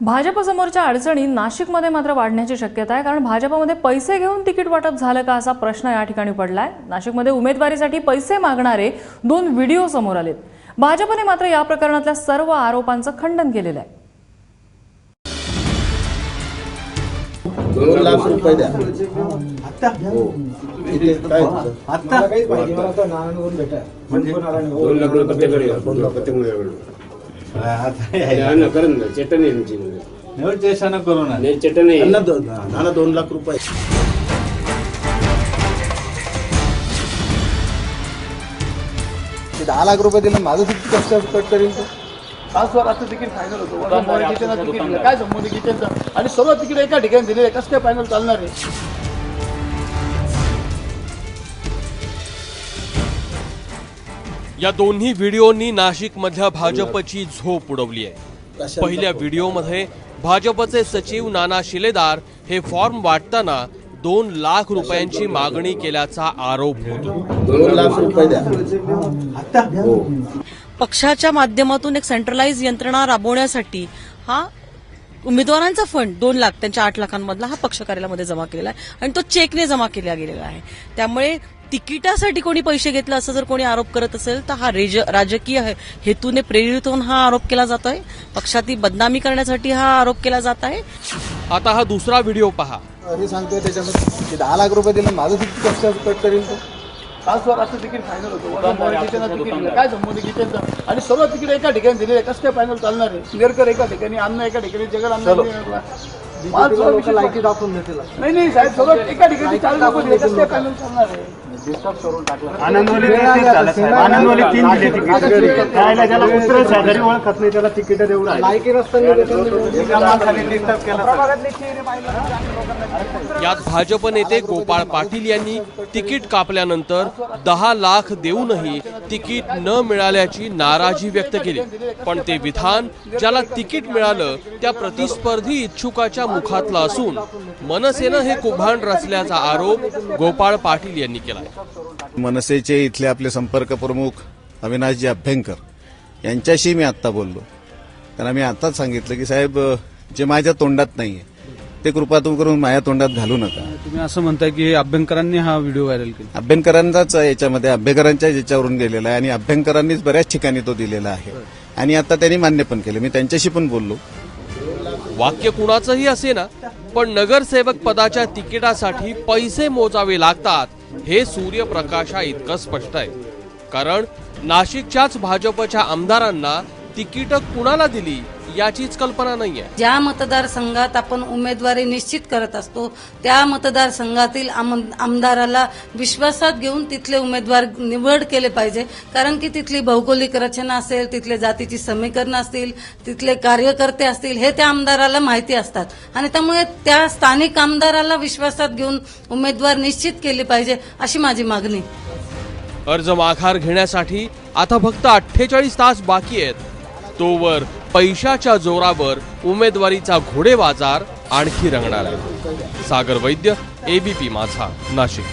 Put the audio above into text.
भाजपसमोरच्या अडचणी नाशिकमध्ये मात्र वाढण्याची शक्यता आहे कारण भाजपमध्ये पैसे घेऊन तिकीट वाटप झालं का असा प्रश्न या ठिकाणी पडलाय. नाशिकमध्ये उमेदवारीसाठी पैसे मागणारे दोन व्हिडिओ समोर आलेत. भाजपने मात्र या प्रकरणातल्या सर्व आरोपांचं खंडन केलेलं आहे. दोन लाख रुपये द्या. हो. इथे काय? तुझं? दोन लाख रुपये प्रत्येकाकडे घ्या. दोन लाख प्रत्येकाकडे. ना, करा ना. चटणी आहे आमची म्हणजे. చేశాను కరోనా नाही, चटणी आहे. त्यांना दो- नाना दोन लाख रुपये ते दहा लाख रुपये दिले माझं तिकीट कसं कट करील तो पाच वराचं तिकीट फायनल होतं वरनं मोरेकीचं तिकीट दिलं काय संबंध किचनचं आणि सर्व तिकीट एका ठिकाणी दिलेले कसं काय फायनल चालणार आहे या दोन्ही व्हिडिओनी नाशिकमधल्या भाजपची झोप उडवली आहे? पहिल्या व्हिडिओमध्ये भाजपचे सचिव नाना शिलेदार हे फॉर्म वाटताना दोन लाख रुपयांची मागणी केल्याचा आरोप होतो. दोन लाख रुपये द्या. हो. पक्षाच्या माध्यमातून एक सेंट्रलाइज यंत्रणा राबवण्यासाठी हा उमेदवारांचा फंड दोन लाख त्यांच्या आठ लाखांमधला हा पक्ष कार्यालयामध्ये जमा केलेला आहे. आणि तो चेकने जमा केला गेलेला आहे. त्यामुळे तिकिटासाठी कोणी पैसे घेतले असं जर कोणी आरोप करत असेल तर हा रेज- राजकीय हे- हेतूने प्रेरित होऊन हा आरोप केला जातोय. पक्षाती बदनामी करण्यासाठी हा आरोप केला जात आहे. आता हा दुसरा व्हिडिओ पहा. हे सांगतोय त्याच्यामध्ये ते दहा लाख रुपये दिले माझं तिकीट कसं कट करील तो? पाच वराचं तिकीट फायनल होतं. तिकीट दिलं काय संबंध किचनचं आणि सर्व तिकीट एका ठिकाणी दिलेले कसं काय फायनल चालणार आहे? एका ठिकाणी अन्न एका ठिकाणी जगल अन्न पाच लोक लायकी दाखवून देतील. नाही नाही साहेब एका ठिकाणी चालणार आहे. आनंदवली तेच झालं साहेब. आनंदवली तीन दिले तिकीट त्याला ज्याला ओळखत नाही त्याला तिकीट एवढं आहे एका माणसाने डिस्टर्ब केला यात भाजप नेते गोपाळ पाटील यांनी तिकीट कापल्यानंतर दहा लाख देऊनही तिकीट न मिळाल्याची नाराजी व्यक्त केली. पण ते विधान ज्याला तिकीट मिळालं त्या प्रतिस्पर्धी इच्छुकाच्या मुखातलं असून मनसेनं हे कुभांड रचल्याचा आरोप गोपाळ पाटील यांनी केला मनसेचे इथले आपले संपर्क प्रमुख अविनाशजी अभ्यंकर यांच्याशी मी आत्ता बोललो. त्यांना मी आत्ताच सांगितलं की साहेब जे माझ्या तोंडात नाहीये ते कृपातून करून माझ्या तोंडात घालू नका. तुम्ही असं म्हणताय की अभ्यंकरांनी हा व्हिडिओ व्हायरल केला. अभ्यंकरांचाच याच्यामध्ये. अभ्यंकरांच्या याच्यावरून गेलेला आहे आणि अभ्यंकरांनीच बऱ्याच ठिकाणी तो दिलेला आहे. आणि आता त्यांनी मान्य पण केलं. मी त्यांच्याशी पण बोललो. वाक्य कुणाचंही असे ना पण नगरसेवक पदाच्या तिकिटासाठी पैसे मोजावे लागतात. हे सूर्यप्रकाशा इतकं स्पष्ट आहे. कारण नाशिकच्याच भाजपच्या आमदारांना तिकीट कुणाला दिली याचीच कल्पना नाहीये. ज्या मतदारसंघात आपण उमेदवारी निश्चित करत असतो त्या मतदारसंघातील आम- आमदाराला विश्वासात घेऊन तिथले उमेदवार निवड केले पाहिजे. कारण की तिथली भौगोलिक रचना असेल तिथले जातीची समीकरणं असतील तिथले कार्यकर्ते असतील हे त्या आमदाराला माहिती असतात. आणि त्यामुळे त्या स्थानिक आमदाराला विश्वासात घेऊन उमेदवार निश्चित केले पाहिजे अशी माझी मागणी. अर्ज माघार घेण्यासाठी आता फक्त अठ्ठेचाळीस तास बाकी आहेत. तोवर पैशाच्या जोरावर उमेदवारीचा घोडे बाजार आणखी रंगणार आहे. सागर वैद्य एबीपी माझा नाशिक.